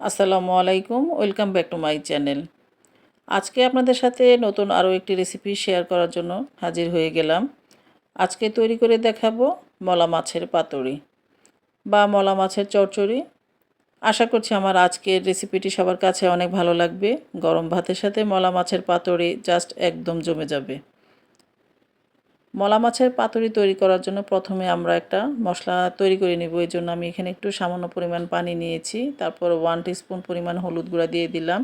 আসসালামু আলাইকুম, welcome back to my channel. আজকে আপনাদের সাথে নতুন আরও একটি রেসিপি শেয়ার করার জন্য হাজির হয়ে গেলাম। আজকে তৈরি করে দেখাবো মলা মাছের পাতুরি বা মলা মাছের চচ্চড়ি আশা করছি আমার আজকের রেসিপিটি সবার কাছে অনেক ভালো লাগবে। গরম ভাতের সাথে মলা মাছের পাতুরি জাস্ট একদম জমে যাবে। মলা মাছের পাতুরি তৈরি করার জন্য প্রথমে আমরা একটা মশলা তৈরি করে নেব। এই জন্য আমি এখানে একটু সামান্য পরিমাণ পানি নিয়েছি। তারপর ওয়ান স্পুন পরিমাণ হলুদ গুঁড়া দিয়ে দিলাম।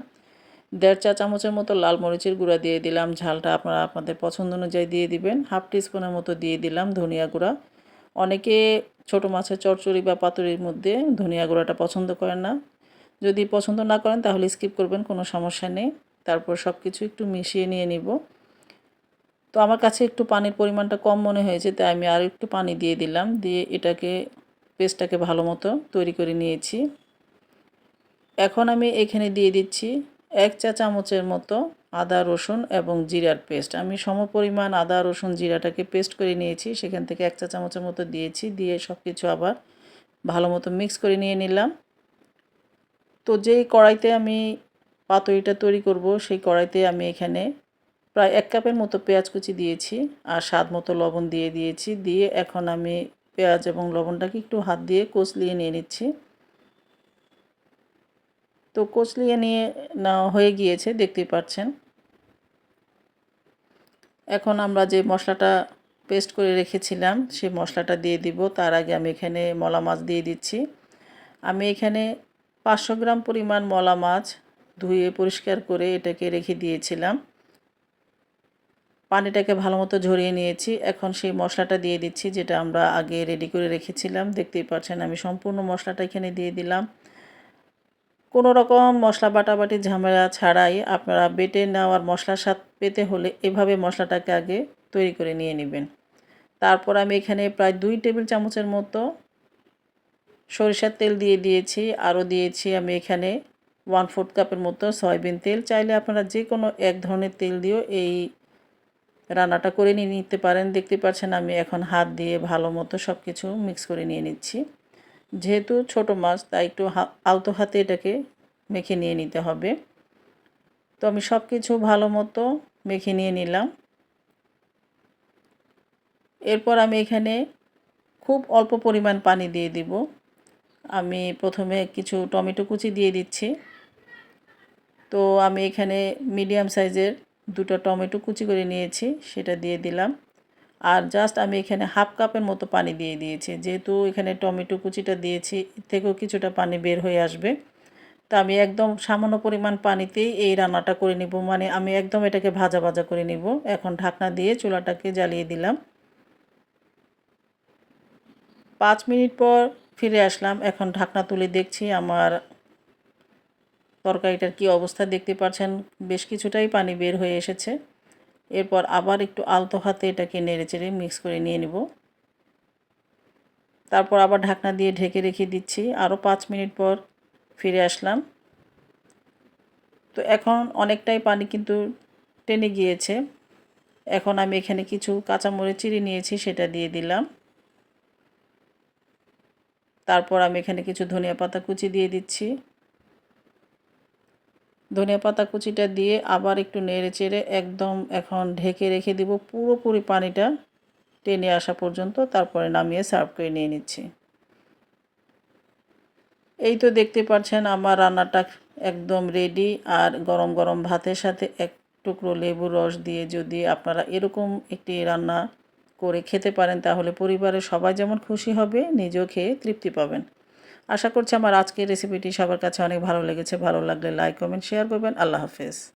দেড় চা চামচের মতো লাল মরিচের গুঁড়া দিয়ে দিলাম। ঝালটা আপনারা আপনাদের পছন্দ অনুযায়ী দিয়ে দিবেন। হাফ স্পুনের মতো দিয়ে দিলাম ধনিয়া গুঁড়া। অনেকে ছোট মাছের চচ্চড়ি বা পাতুরির মধ্যে ধনিয়া গুঁড়াটা পছন্দ করেন না। যদি পছন্দ না করেন তাহলে স্কিপ করবেন, কোনো সমস্যা নেই। তারপর সব কিছু একটু মিশিয়ে নিয়ে নিব। তো আমার কাছে একটু পানির পরিমাণটা কম মনে হয়েছে, তাই আমি আর একটু পানি দিয়ে দিলাম, দিয়ে এটাকে পেস্টটাকে ভালো মতো তৈরি করে নিয়েছি। এখন আমি এখানে দিয়ে দিচ্ছি এক চা চামচের মতো আদা, রসুন এবং জিরার পেস্ট। আমি সম পরিমাণ আদা, রসুন, জিরাটাকে পেস্ট করে নিয়েছি, সেখান থেকে এক চা চামচের মতো দিয়েছি, দিয়ে সব কিছু আবার ভালো মতো মিক্স করে নিয়ে নিলাম। তো যেই কড়াইতে আমি পাতুরিটা তৈরি করব, সেই কড়াইতে আমি এখানে প্রায় এক কাপের মতো পেঁয়াজ কুচি দিয়েছি আর স্বাদ মতো লবণ দিয়ে দিয়েছি। দিয়ে এখন আমি পেঁয়াজ এবং লবণটাকে একটু হাত দিয়ে কচলিয়ে নিয়ে নিচ্ছি। তো কচলিয়ে নিয়ে নেওয়া হয়ে গিয়েছে, দেখতেই পাচ্ছেন। এখন আমরা যে মশলাটা পেস্ট করে রেখেছিলাম, সেই মশলাটা দিয়ে দিব। তার আগে আমি এখানে মলা মাছ দিয়ে দিচ্ছি। আমি এখানে পাঁচশো গ্রাম পরিমাণ মলা মাছ ধুয়ে পরিষ্কার করে এটাকে রেখে দিয়েছিলাম। পানিটাকে ভালো মতো ঝরিয়ে নিয়েছি। এখন সেই মশলাটা দিয়ে দিচ্ছি, যেটা আমরা আগে রেডি করে রেখেছিলাম। দেখতেই পাচ্ছেন, আমি সম্পূর্ণ মশলাটা এখানে দিয়ে দিলাম। কোনো রকম মশলা বাটাবাটি, ঝামেলা ছাড়াই আপনারা বেটে নেওয়ার মশলার স্বাদ পেতে হলে এভাবে মশলাটাকে আগে তৈরি করে নিয়ে নেবেন। তারপর আমি এখানে প্রায় দুই টেবিল চামচের মতো সরিষার তেল দিয়ে দিয়েছি। আরও দিয়েছি আমি এখানে ওয়ান ফোর্থ কাপের মতো সয়াবিন তেল। চাইলে আপনারা যে কোনো এক ধরনের তেল দিয়েও এই রান্নাটা করে নিয়ে নিতে পারেন। দেখতে পাচ্ছেন আমি এখন হাত দিয়ে ভালো মতো সব কিছু মিক্স করে নিয়ে নিচ্ছি। যেহেতু ছোট মাছ, তাই একটু আলতো হাতে এটাকে মেখে নিয়ে নিতে হবে। তো আমি সব কিছু ভালো মতো মেখে নিয়ে নিলাম। এরপর আমি এখানে খুব অল্প পরিমাণ পানি দিয়ে দিব। আমি প্রথমে কিছু টমেটো কুচি দিয়ে দিচ্ছি। তো আমি এখানে মিডিয়াম সাইজের দুটো টমেটো কুচি করে নিয়েছি, সেটা দিয়ে দিলাম। আর জাস্ট আমি এখানে হাফ কাপের মতো পানি দিয়ে দিয়েছি। যেহেতু এখানে টমেটো কুচিটা দিয়েছি থেকেও কিছুটা পানি বের হয়ে আসবে। তো আমি একদম সামান্য পরিমাণ পানিতেই এই রান্নাটা করে নিব। মানে আমি একদম এটাকে ভাজা ভাজা করে নিব। এখন ঢাকনা দিয়ে চুলাটাকে জ্বালিয়ে দিলাম। পাঁচ মিনিট পর ফিরে আসলাম। এখন ঢাকনা তুলে দেখছি আমার তরকারিটার কি অবস্থা দেখতে পাচ্ছেন বেশ কিছুটাই পানি বের হয়ে এসেছে। এরপর আবার একটু আলতো হাতে এটাকে নেড়ে চেড়ে মিক্স করে নিয়ে নেব। তারপর আবার ঢাকনা দিয়ে ঢেকে রেখে দিচ্ছি। আরও পাঁচ মিনিট পর ফিরে আসলাম। তো এখন অনেকটাই পানি কিন্তু টেনে গিয়েছে। এখন আমি এখানে কিছু কাঁচামরিচ চিড়ে নিয়েছি, সেটা দিয়ে দিলাম। তারপর আমি এখানে কিছু ধনিয়া পাতা কুচি দিয়ে দিচ্ছি। ধনিয়া পাতা কুচিটা দিয়ে আবার একটু নেড়ে চেড়ে একদম এখন ঢেকে রেখে দিব। পুরোপুরি পানিটা টেনে আসা পর্যন্ত তারপরে নামিয়ে সার্ভ করে নিয়ে নিচ্ছি। এই তো দেখতে পাচ্ছেন আমার রান্নাটা একদম রেডি আর গরম গরম ভাতের সাথে এক টুকরো লেবু রস দিয়ে যদি আপনারা এরকম একটি রান্না করে খেতে পারেন, তাহলে পরিবারের সবাই যেমন খুশি হবে, নিজেও খেয়ে তৃপ্তি পাবেন। আশা করছি আমার আজকের রেসিপিটি সবার কাছে অনেক ভালো লেগেছে। ভালো লাগলে লাইক কমেন্ট শেয়ার করবেন। আল্লাহ হাফেজ।